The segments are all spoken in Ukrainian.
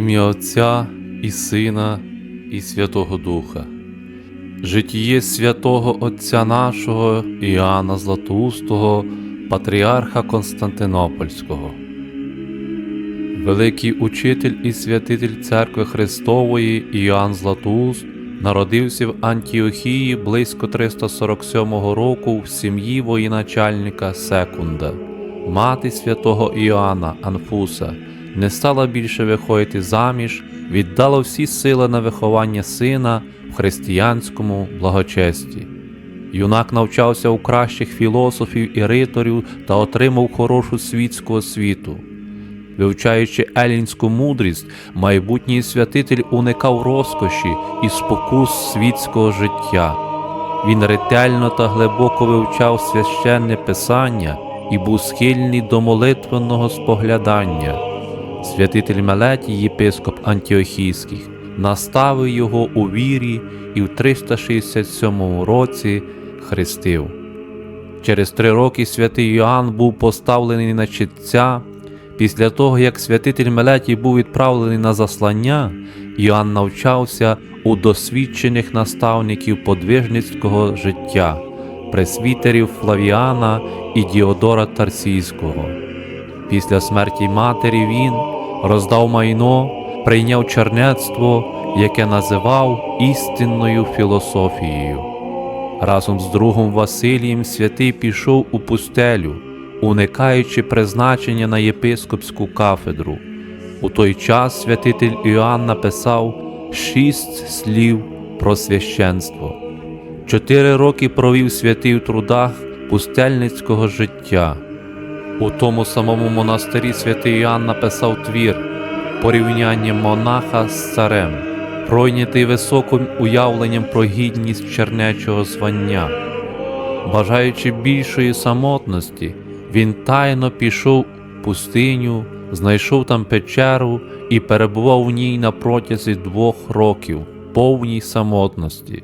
ім'я Отця і Сина, і Святого Духа. Житіє святого Отця нашого Іоанна Златоустого, патріарха Константинопольського. Великий учитель і святитель Церкви Христової Іоанн Златоуст народився в Антіохії близько 347 року в сім'ї воєначальника Секунда. Мати святого Іоанна Анфуса не стала більше виходити заміж, віддала всі сили на виховання сина в християнському благочесті. Юнак навчався у кращих філософів і риторів та отримав хорошу світську освіту. Вивчаючи елінську мудрість, майбутній святитель уникав розкоші і спокус світського життя. Він ретельно та глибоко вивчав священне писання і був схильний до молитвенного споглядання. Святитель Мелетій, єпископ Антіохійський, наставив його у вірі і в 367 році хрестив. Через три роки святий Йоанн був поставлений на читця. Після того, як святитель Мелетій був відправлений на заслання, Іоанн навчався у досвідчених наставників подвижницького життя, пресвітерів Флавіана і Діодора Тарсійського. Після смерті матері він роздав майно, прийняв чернецтво, яке називав істинною філософією. Разом з другом Василієм святий пішов у пустелю, уникаючи призначення на єпископську кафедру. У той час святитель Іоанн написав шість слів про священство. Чотири роки провів святий у трудах пустельницького життя. У тому самому монастирі святий Іоанн написав твір порівняння монаха з царем, пройнятий високим уявленням про гідність чернечого звання. Бажаючи більшої самотності, він тайно пішов в пустиню, знайшов там печеру і перебував в ній на протязі двох років, повній самотності.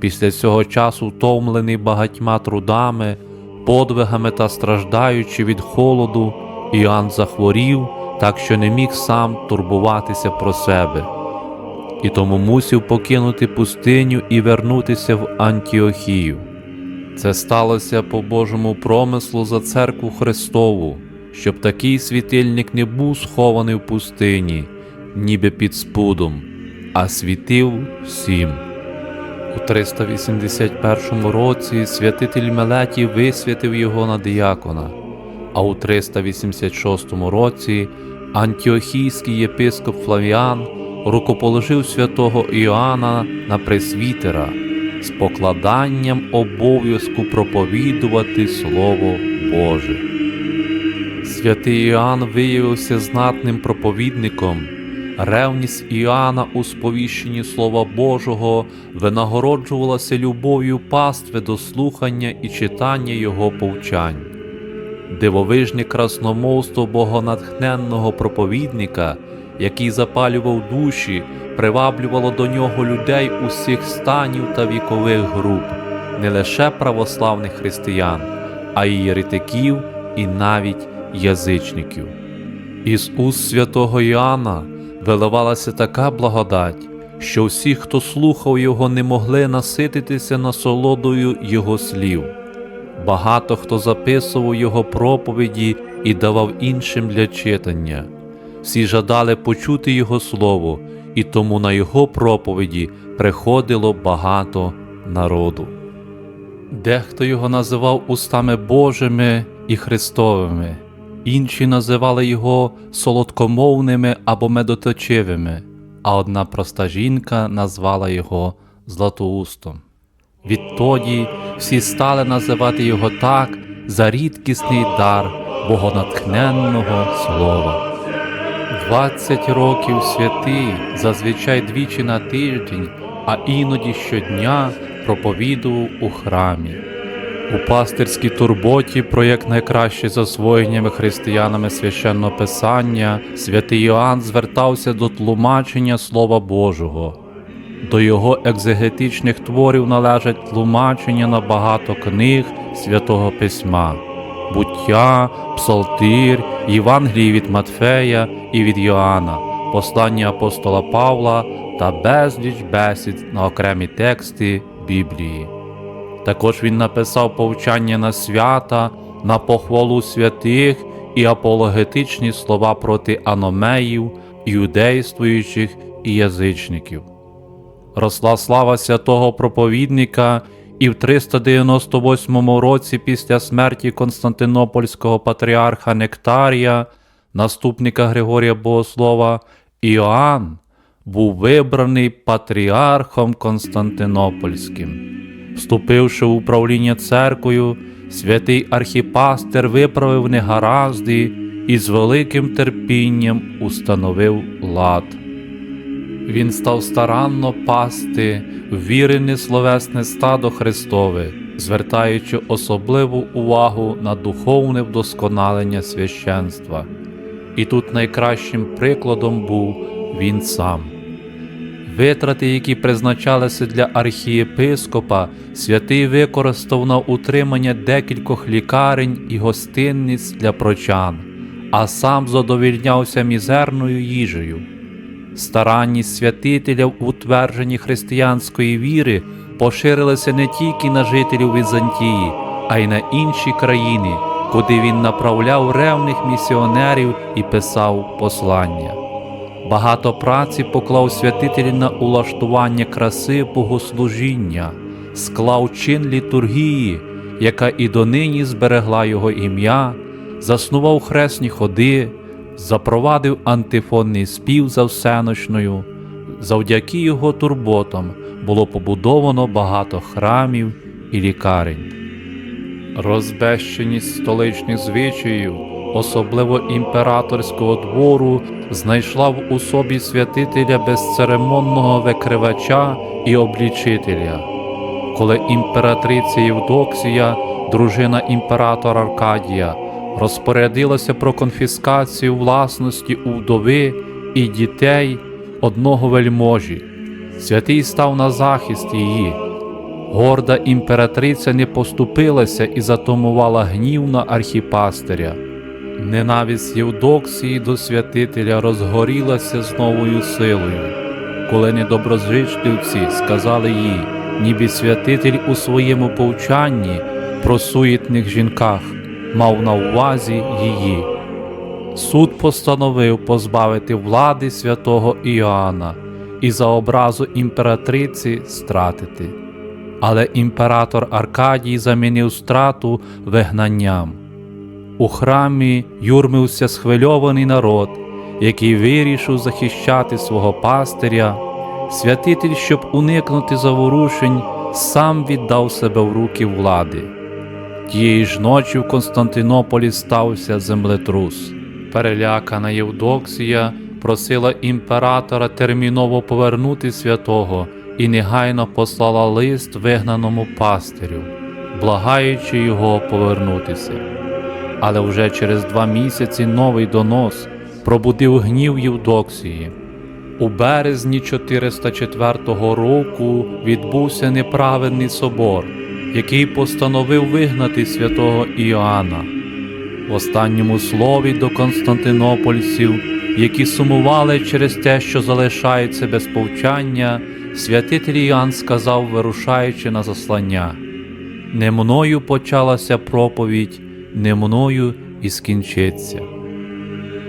Після цього часу, втомлений багатьма трудами, подвигами та страждаючи від холоду, Іоанн захворів, так що не міг сам турбуватися про себе. І тому мусив покинути пустиню і вернутися в Антіохію. Це сталося по Божому промислу за церкву Христову, щоб такий світильник не був схований в пустині, ніби під спудом, а світив всім. У 381 році святитель Мелетій висвятив його на діякона, а у 386 році антіохійський єпископ Флавіан рукоположив святого Іоанна на пресвітера з покладанням обов'язку проповідувати Слово Боже. Святий Іоанн виявився знатним проповідником. Ревність Іоанна у сповіщенні Слова Божого винагороджувалася любов'ю пастви до слухання і читання Його повчань. Дивовижне красномовство богонатхненного проповідника, який запалював душі, приваблювало до нього людей усіх станів та вікових груп, не лише православних християн, а й єретиків і навіть язичників. Із уст святого Іоанна виливалася така благодать, що всі, хто слухав його, не могли насититися насолодою його слів. Багато хто записував його проповіді і давав іншим для читання. Всі жадали почути Його слово, і тому на Його проповіді приходило багато народу. Дехто його називав устами Божими і Христовими, інші називали його солодкомовними або медоточивими, а одна проста жінка назвала його Златоустом. Відтоді всі стали називати його так за рідкісний дар богонатхненного слова. Двадцять років святий зазвичай двічі на тиждень, а іноді щодня проповідував у храмі. У пастирській турботі про якнайкраще засвоєння християнами священного писання святий Йоанн звертався до тлумачення Слова Божого. До його екзегетичних творів належать тлумачення на багато книг святого Письма, буття, псалтир, Євангелії від Матфея і від Йоанна, послання апостола Павла та безліч бесід на окремі тексти Біблії. Також він написав повчання на свята, на похвалу святих і апологетичні слова проти аномеїв, іудействуючих і язичників. Росла слава святого проповідника, і в 398 році після смерті Константинопольського патріарха Нектарія, наступника Григорія Богослова, Іоанн був вибраний патріархом Константинопольським. Вступивши в управління церквою, святий архіпастер виправив негаразди і з великим терпінням установив лад. Він став старанно пасти вірене словесне стадо Христове, звертаючи особливу увагу на духовне вдосконалення священства. І тут найкращим прикладом був він сам. Витрати, які призначалися для архієпископа, святий використав на утримання декількох лікарень і гостинниць для прочан, а сам задовільнявся мізерною їжею. Старанність святителя в утвердженні християнської віри поширилася не тільки на жителів Візантії, а й на інші країни, куди він направляв ревних місіонерів і писав послання. Багато праці поклав святитель на улаштування краси богослужіння, склав чин літургії, яка і донині зберегла його ім'я, заснував хресні ходи, запровадив антифонний спів за всеночною. Завдяки його турботам було побудовано багато храмів і лікарень. Розбещеність столичних звичаїв, особливо імператорського двору, знайшла в особі святителя безцеремонного викривача і облічителя. Коли імператриця Євдоксія, дружина імператора Аркадія, розпорядилася про конфіскацію власності у вдови і дітей одного вельможі, святий став на захист її. Горда імператриця не поступилася і затумувала гнів на архіпастиря. Ненависть Євдоксії до святителя розгорілася з новою силою, коли недоброзичливці сказали їй, ніби святитель у своєму повчанні про суєтних жінках мав на увазі її. Суд постановив позбавити влади святого Іоанна і за образу імператриці стратити. Але імператор Аркадій замінив страту вигнанням. У храмі юрмився схвильований народ, який вирішив захищати свого пастиря. Святитель, щоб уникнути заворушень, сам віддав себе в руки влади. Тієї ж ночі в Константинополі стався землетрус. Перелякана Євдоксія просила імператора терміново повернути святого і негайно послала лист вигнаному пастирю, благаючи його повернутися. Але вже через два місяці новий донос пробудив гнів Євдоксії. У березні 404 року відбувся неправедний собор, який постановив вигнати святого Іоанна. В останньому слові до константинопольців, які сумували через те, що залишаються без повчання, святитель Іоанн сказав, вирушаючи на заслання: Не мною почалася проповідь, не мною і скінчиться.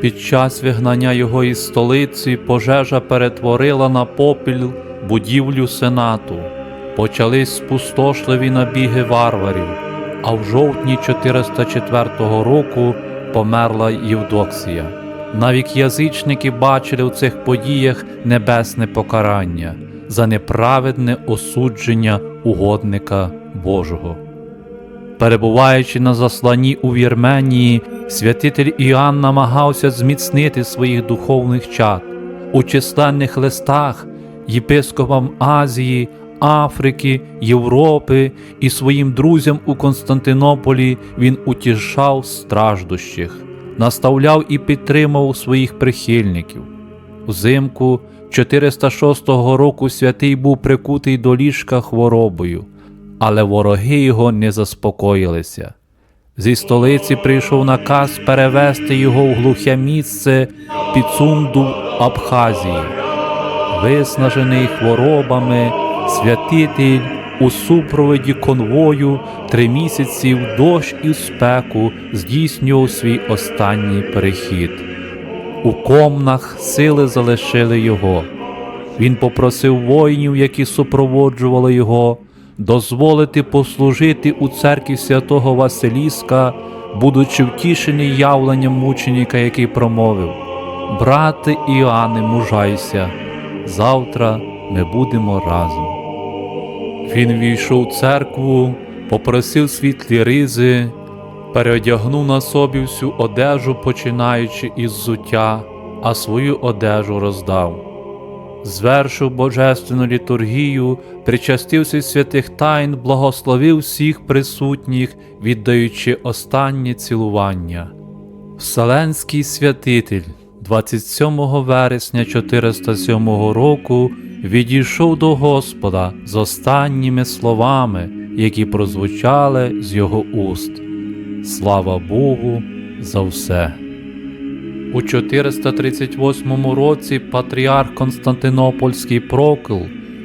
Під час вигнання його із столиці пожежа перетворила на попіл будівлю сенату, почались спустошливі набіги варварів, а в жовтні 404 року померла Євдоксія. Навіть язичники бачили в цих подіях небесне покарання за неправедне осудження угодника Божого. Перебуваючи на засланні у Вірменії, святитель Іоанн намагався зміцнити своїх духовних чад. У численних листах єпископам Азії, Африки, Європи і своїм друзям у Константинополі він утішав страждущих, наставляв і підтримав своїх прихильників. Узимку 406 року святий був прикутий до ліжка хворобою але вороги його не заспокоїлися. Зі столиці прийшов наказ перевести його в глухе місце під сунду Абхазії. Виснажений хворобами, святитель у супроводі конвою три місяці в дощ і спеку здійснював свій останній перехід. У комнах сили залишили його. Він попросив воїнів, які супроводжували його, дозволити послужити у церкві святого Василіска, будучи втішений явленням мученика, який промовив: Брате Іоанне, мужайся, завтра ми будемо разом. Він війшов в церкву, попросив світлі ризи, переодягнув на собі всю одежу, починаючи із зуття, а свою одежу роздав. Звершив божественну літургію, причастився святих тайн, благословив всіх присутніх, віддаючи останнє цілування. Вселенський святитель 27 вересня 407 року відійшов до Господа з останніми словами, які прозвучали з його уст. Слава Богу за все. У 438 році патріарх Константинопольський Прокл,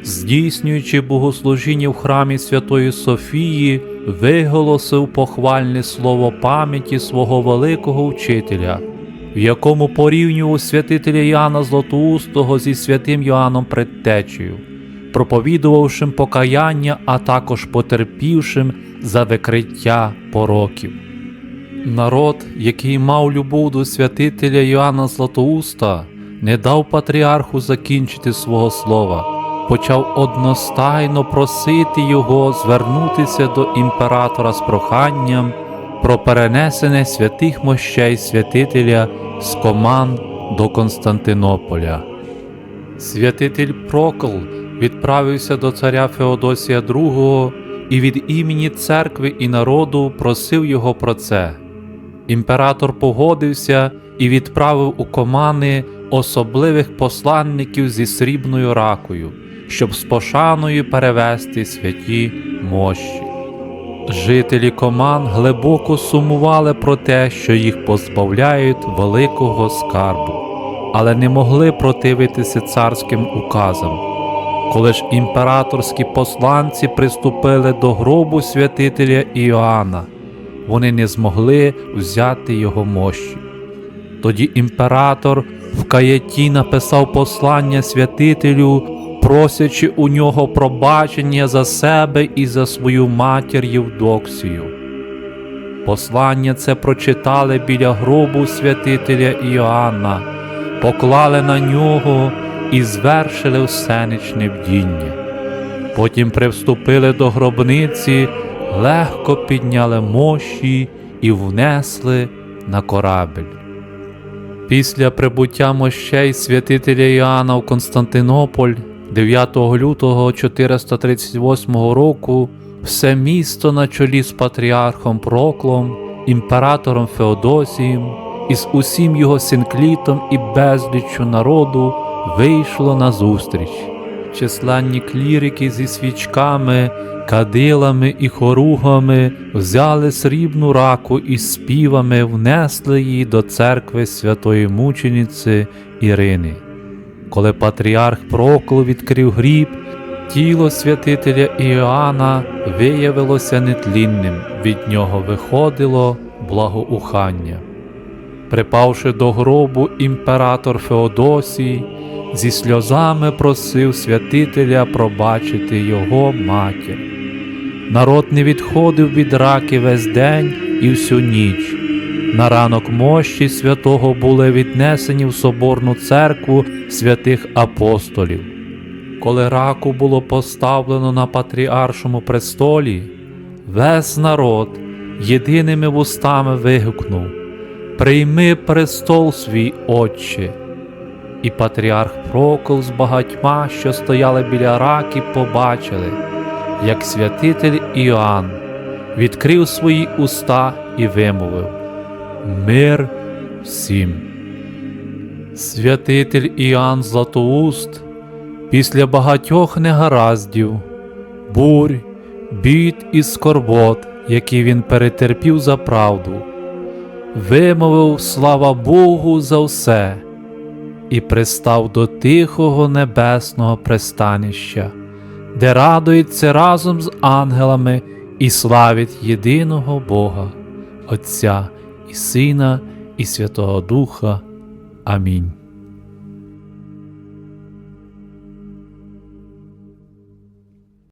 здійснюючи богослужіння в храмі Святої Софії, виголосив похвальне слово пам'яті свого великого вчителя, в якому порівнював святителя Іоанна Златоустого зі святим Йоанном Предтечею, проповідувавшим покаяння, а також потерпівшим за викриття пороків. Народ, який мав любов до святителя Йоанна Златоуста, не дав патріарху закінчити свого слова, почав одностайно просити його звернутися до імператора з проханням про перенесення святих мощей святителя з команд до Константинополя. Святитель Прокл відправився до царя Феодосія II і від імені церкви і народу просив його про це. Імператор погодився і відправив у комани особливих посланників зі срібною ракою, щоб з пошаною перевести святі мощі. Жителі коман глибоко сумували про те, що їх позбавляють великого скарбу, але не могли противитися царським указам. Коли ж імператорські посланці приступили до гробу святителя Іоанна, вони не змогли взяти його мощі. Тоді імператор в каяті написав послання святителю, просячи у нього пробачення за себе і за свою матір Євдоксію. Послання це прочитали біля гробу святителя Іоанна, поклали на нього і звершили всеничне бдіння. Потім привступили до гробниці, легко підняли мощі і внесли на корабель. Після прибуття мощей святителя Іоанна в Константинополь 9 лютого 438 року все місто на чолі з патріархом Проклом, імператором Феодосієм і з усім його синклітом і безліччю народу вийшло на зустріч. Численні клірики зі свічками, кадилами і хоругами взяли срібну раку і співами внесли її до церкви святої мучениці Ірини. Коли патріарх Прокол відкрив гріб, тіло святителя Іоанна виявилося нетлінним, від нього виходило благоухання. Припавши до гробу, імператор Феодосій зі сльозами просив святителя пробачити його матір. Народ не відходив від раки весь день і всю ніч. На ранок мощі святого були віднесені в соборну церкву святих апостолів. Коли раку було поставлено на патріаршому престолі, весь народ єдиними вустами вигукнув Прийми престол свій, Отче. І патріарх Прокол з багатьма, що стояли біля раки, побачили, як святитель Іоанн відкрив свої уста і вимовив Мир всім. Святитель Іоанн Златоуст після багатьох негараздів, бурь, бід і скорбот, які він перетерпів за правду, вимовив слава Богу за все і пристав до тихого небесного пристанища, де радується разом з ангелами і славить єдиного Бога, Отця і Сина, і Святого Духа. Амінь.